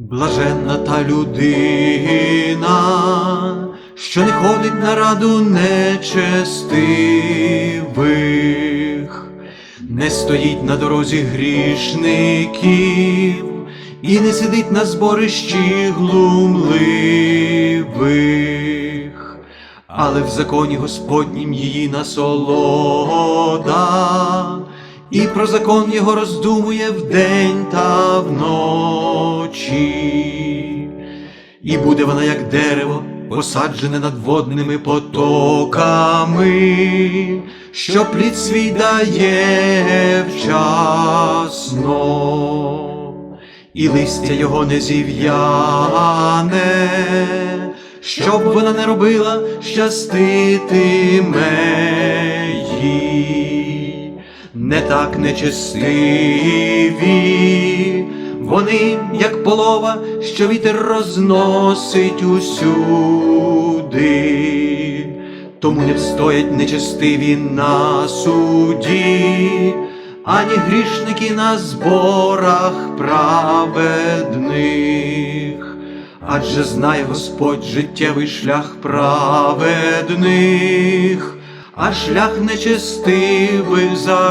Блаженна та людина, що не ходить на раду нечестивих, не стоїть на дорозі грішників і не сидить на зборищі глумливих, але в законі Господнім її насолода, і про закон його роздумує вдень та вночі. І буде вона, як дерево, посаджене над водними потоками, що плід свій дає вчасно, і листя його не зів'яне, щоб вона не робила, щаститиме. Не так нечестиві, вони, як полова, що вітер розносить усюди, тому не встоять нечестиві на суді, ані грішники на зборах праведних. Адже знає Господь життєвий шлях праведних, а шлях нечестивих загине.